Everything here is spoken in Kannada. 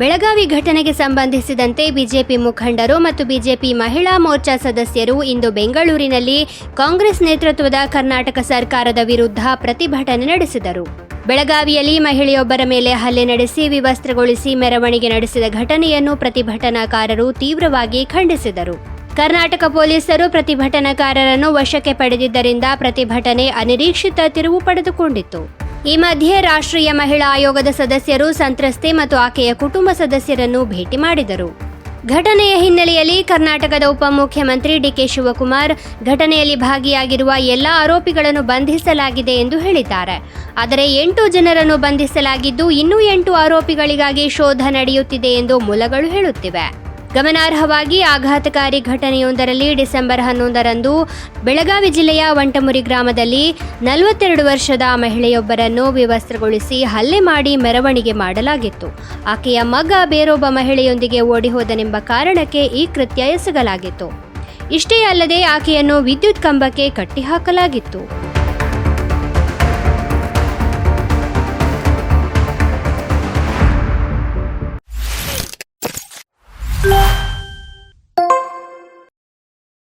ಬೆಳಗಾವಿ ಘಟನೆಗೆ ಸಂಬಂಧಿಸಿದಂತೆ ಬಿಜೆಪಿ ಮುಖಂಡರು ಮತ್ತು ಬಿಜೆಪಿ ಮಹಿಳಾ ಮೋರ್ಚಾ ಸದಸ್ಯರು ಇಂದು ಬೆಂಗಳೂರಿನಲ್ಲಿ ಕಾಂಗ್ರೆಸ್ ನೇತೃತ್ವದ ಕರ್ನಾಟಕ ಸರ್ಕಾರದ ವಿರುದ್ಧ ಪ್ರತಿಭಟನೆ ನಡೆಸಿದರು. ಬೆಳಗಾವಿಯಲ್ಲಿ ಮಹಿಳೆಯೊಬ್ಬರ ಮೇಲೆ ಹಲ್ಲೆ ನಡೆಸಿ ವಿವಸ್ತ್ರಗೊಳಿಸಿ ಮೆರವಣಿಗೆ ನಡೆಸಿದ ಘಟನೆಯನ್ನು ಪ್ರತಿಭಟನಾಕಾರರು ತೀವ್ರವಾಗಿ ಖಂಡಿಸಿದರು. ಕರ್ನಾಟಕ ಪೊಲೀಸರು ಪ್ರತಿಭಟನಾಕಾರರನ್ನು ವಶಕ್ಕೆ ಪಡೆದಿದ್ದರಿಂದ ಪ್ರತಿಭಟನೆ ಅನಿರೀಕ್ಷಿತ ತಿರುವು ಪಡೆದುಕೊಂಡಿತ್ತು. ಈ ಮಧ್ಯೆ ರಾಷ್ಟ್ರೀಯ ಮಹಿಳಾ ಆಯೋಗದ ಸದಸ್ಯರು, ಸಂತ್ರಸ್ತೆ ಮತ್ತು ಆಕೆಯ ಕುಟುಂಬ ಸದಸ್ಯರನ್ನು ಭೇಟಿ ಮಾಡಿದರು. ಘಟನೆಯ ಹಿನ್ನೆಲೆಯಲ್ಲಿ ಕರ್ನಾಟಕದ ಉಪಮುಖ್ಯಮಂತ್ರಿ ಡಿಕೆ ಶಿವಕುಮಾರ್ ಘಟನೆಯಲ್ಲಿ ಭಾಗಿಯಾಗಿರುವ ಎಲ್ಲ ಆರೋಪಿಗಳನ್ನು ಬಂಧಿಸಲಾಗಿದೆ ಎಂದು ಹೇಳಿದ್ದಾರೆ. ಆದರೆ ಎಂಟು ಜನರನ್ನು ಬಂಧಿಸಲಾಗಿದ್ದು ಇನ್ನೂ ಎಂಟು ಆರೋಪಿಗಳಿಗಾಗಿ ಶೋಧ ನಡೆಯುತ್ತಿದೆ ಎಂದು ಮೂಲಗಳು ಹೇಳುತ್ತಿವೆ. ಗಮನಾರ್ಹವಾಗಿ ಆಘಾತಕಾರಿ ಘಟನೆಯೊಂದರಲ್ಲಿ ಡಿಸೆಂಬರ್ ಹನ್ನೊಂದರಂದು ಬೆಳಗಾವಿ ಜಿಲ್ಲೆಯ ವಂಟಮುರಿ ಗ್ರಾಮದಲ್ಲಿ ನಲವತ್ತೆರಡು ವರ್ಷದ ಮಹಿಳೆಯೊಬ್ಬರನ್ನು ವಿವಸ್ತ್ರಗೊಳಿಸಿ ಹಲ್ಲೆ ಮಾಡಿ ಮೆರವಣಿಗೆ ಮಾಡಲಾಗಿತ್ತು. ಆಕೆಯ ಮಗ ಬೇರೊಬ್ಬ ಮಹಿಳೆಯೊಂದಿಗೆ ಓಡಿಹೋದನೆಂಬ ಕಾರಣಕ್ಕೆ ಈ ಕೃತ್ಯ ಎಸಗಲಾಗಿತ್ತು. ಇಷ್ಟೇ ಅಲ್ಲದೆ ಆಕೆಯನ್ನು ವಿದ್ಯುತ್ ಕಂಬಕ್ಕೆ ಕಟ್ಟಿಹಾಕಲಾಗಿತ್ತು.